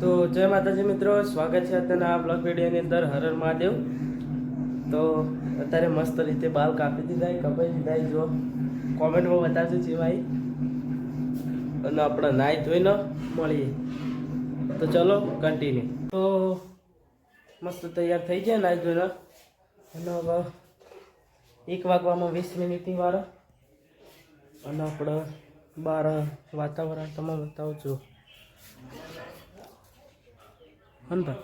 તો જય માતાજી મિત્રો, સ્વાગત છે અત્યારના આ બ્લોગ વિડીયોની અંદર, હરર મહાદેવ. તો અત્યારે મસ્ત રીતે બાલ કાપી દીધા કપાઈ દીધા જો. કોમેન્ટમાં બતાવજો છે ભાઈ અને આપણે નાઈ ધોઈને મળીએ. તો ચલો કન્ટિન્યુ તો મસ્ત તૈયાર થઈ ગયા નાઈ ધોઈને. અને હવે એક વાગવામાં વીસ મિનિટની વાર. અને આપણે બાર વાતાવરણ તમે બતાવો છો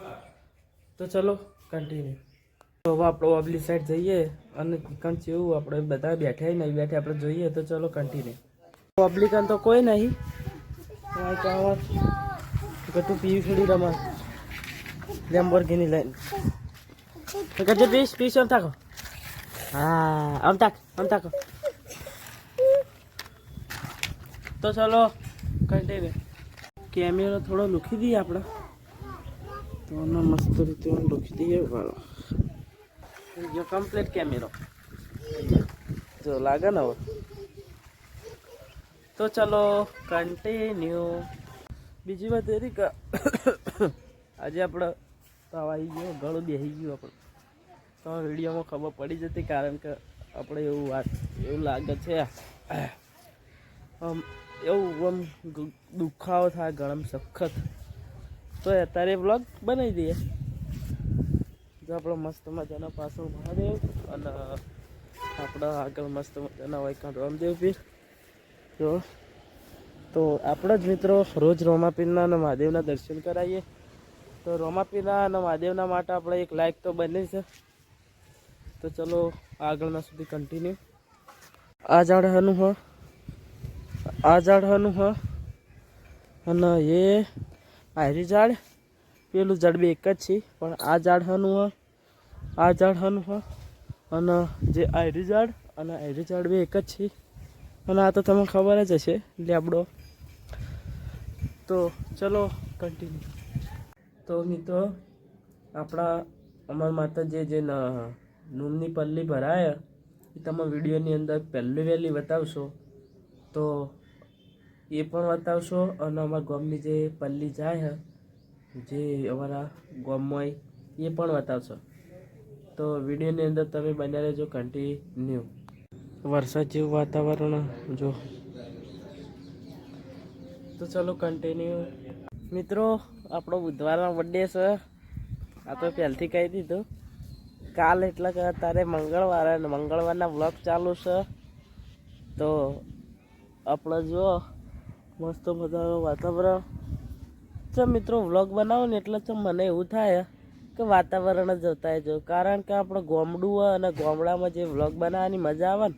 તો ચલો કન્ટિન્યુ તો હવે આપણે ઓબલી સાઈડ જઈએ અને ચિકન જેવું આપણે બધા બેઠા નહીં બેઠા આપણે જોઈએ, તો ચલો કન્ટિન્યુ ઓબ્લિકન તો કોઈ નહીં. તું પીવી ખેડી રમા લેમ્બોર્ગિની લઈને. કજે પીસ પીસ આમ તાકો હા, આમ તાક આમ તાકો તો ચલો કન્ટિન્યુ કેમેરો થોડો લુખી દઈએ આપણે. તો આને મસ્ત રીતે લૂખી દઈએ વાળો જો કમ્પ્લીટ કેમેરો જો લાગે ને હવે તો ચાલો કન્ટિન્યુ બીજી વાત એ હતી કે આજે આપણે તાવ આવી ગયો ગળું બેસી ગયું આપણે તો વિડીયોમાં ખબર પડી જતી કારણ કે આપણે એવું વાત એવું લાગે છે આમ એવું આમ દુખાવો થાય ગરમ સખત તો અત્યારે બ્લોગ બનાવી દઈએ. જો આપણો મસ્ત મજાનો પાછો મહાદેવ અને આપણા આગળ મસ્ત મજાના હોય કાં રામદેવ પીર જો, તો આપણા જ મિત્રો રોજ રોમાપીરના અને મહાદેવના દર્શન કરાવીએ. તો રોમાપીરના અને મહાદેવના માટે આપણે એક લાઈક તો બને છે. તો ચલો આગળના સુધી કન્ટિન્યુ આ ઝાડ હનું હ આ ઝાડ હનું હ અને એ આયરી ઝાડ. પેલું ઝાડ બી એક જ છે, પણ આ ઝાડ હનું આ ઝાડ હનું હ. અને જે આયરી ઝાડ, અને આયરી ઝાડ બી એક જ છે. અને આ તો તમને ખબર જ હશે, લેબડો. તો ચલો કન્ટિન્યુ તો મિત્રો, આપણા અમારા માતા જે જે નૂમની પલ્લી ભરાય, એ તમે વિડીયોની અંદર પહેલી વહેલી બતાવશો. તો એ પણ બતાવશો અને અમારા ગામની જે પલ્લી જાય જે અમારા ગામમાં એ પણ બતાવશો તો વિડીયોની અંદર તમે બન્યા રહેજો કન્ટિન્યુ વરસાદ જેવું વાતાવરણ જો. તો ચલો કન્ટિન્યુ મિત્રો, આપણો બુધવારનો બર્થડે છે. આ તો પહેલથી કહી દીધું. કાલ એટલે કે તારે મંગળવારે મંગળવારના બ્લોગ ચાલુ છે. તો આપણે જુઓ. મસ્ત મજાનું વાતાવરણ. ચમ મિત્રો, વ્લોગ બનાવો ને એટલે ચમ મને એવું થાય કે વાતાવરણ જ જતાય જો. કારણ કે આપણે ગોમડું હોય અને ગોમડામાં જે વ્લોગ બનાવવાની મજા આવે ને,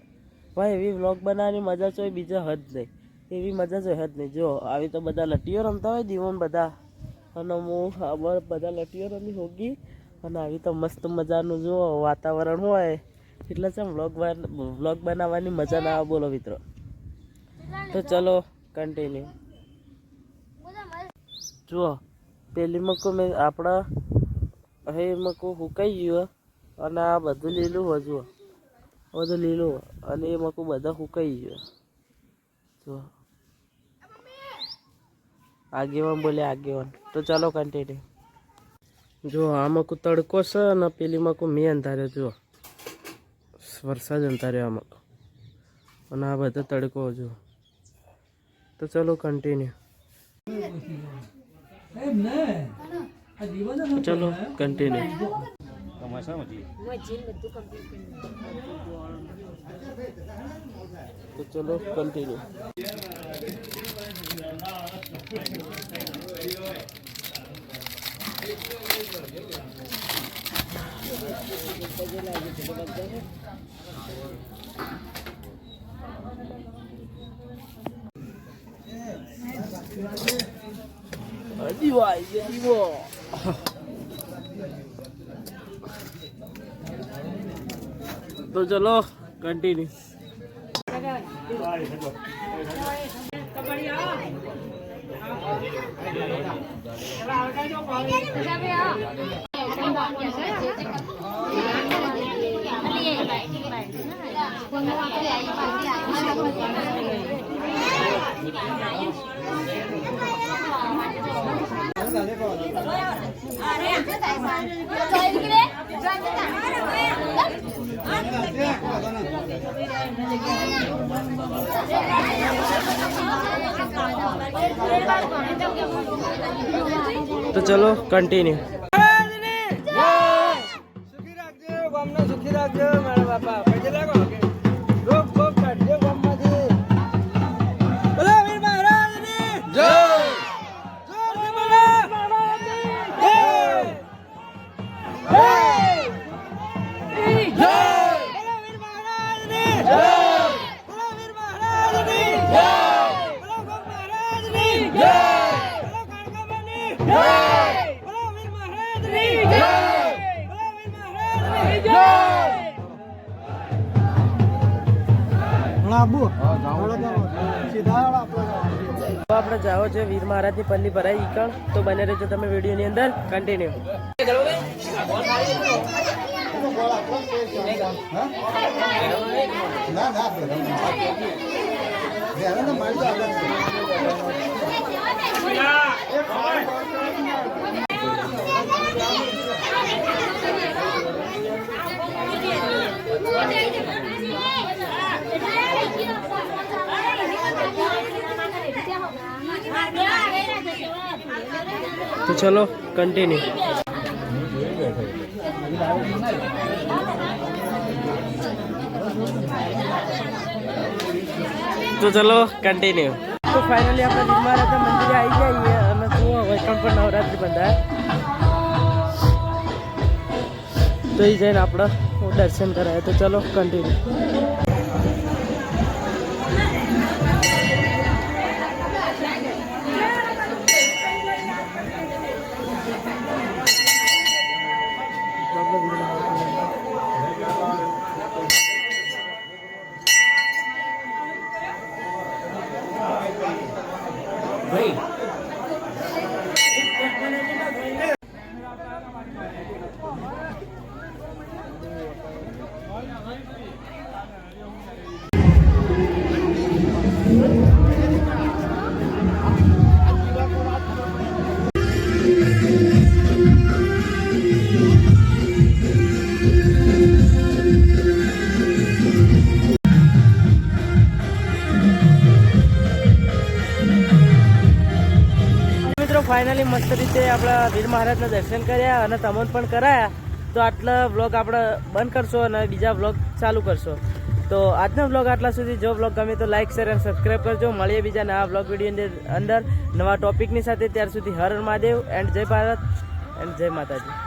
ભાઈ એવી વ્લોગ બનાવવાની મજા તો બીજા હદ નહીં. એવી મજા તો હદ નહીં. જો, આવી તો બધા લટીઓ રમતા હોય દીવોન બધા. અને હું અમારે બધા લટીઓ રમી હોગી અને આવી તો મસ્ત મજાનું જો વાતાવરણ હોય. એટલે ચમ વ્લોગ વ્લોગ બનાવવાની મજા ના આવે. બોલો મિત્રો. તો ચલો કન્ટિન્યુ જુઓ પેલી મકો મેં આપણા અહીં મકો હુકાઈ ગયું અને આ બધું લીલું હોય જુઓ. બધું લીલું અને એ મકો બધા હુકાઈ ગયું જુઓ. આગેવાન બોલે આગેવાન. તો ચાલો કન્ટિન્યુ જો આ મકુ તડકો છે અને પેલી મકુ મેં અંધાર્યો જુઓ. વરસાદ અંધાર્યો આ મકો. અને આ બધો તડકો જુઓ. તો ચલો કન્ટિન્યુ ચલો કન્ટિન્યુ તો ચલો કન્ટિન્યુ દીવો આવી ગયો દીવો તો ચલો કન્ટિન્યુ Hãy subscribe તો ચલો કન્ટિન્યુ સુખી રાખજો ગામને સુખી રાખજો મારા બાપા. પૈસા લાગો આપણે જાઓ. છે વીર મહારાજની પલ્લી ભરાઈ ઈકણ. તો બને રહેજો તમે વિડીયોની અંદર. કન્ટિન્યુ તો ચલો કન્ટિન્યુ તો ચલો કન્ટિન્યુ તો ફાઇનલી આપણે મહારાજના મંદિરે આવી જઈએ અને જુઓ વેલકમ પર નવરાત્રિ બંધાય. તો એ જઈને આપણે દર્શન કરાય. તો ચલો કન્ટિન્યુ મિત્રો મસ્ત રીતે આપણા વીર મહારાજના દર્શન કર્યા અને તમન પણ કરાયા. તો આટલા વ્લોગ આપણે બંધ કરશો અને બીજા વ્લોગ ચાલુ કરશો. તો આજનો વ્લોગ આટલા સુધી. જો વ્લોગ ગમે તો લાઈક, શેર અને સબસ્ક્રાઈબ કરજો. મળીએ બીજા નવા વ્લોગ વીડિયો અંદર નવા ટોપિકની સાથે. ત્યાર સુધી હર મહાદેવ. એન્ડ જય ભારત. એન્ડ જય માતાજી.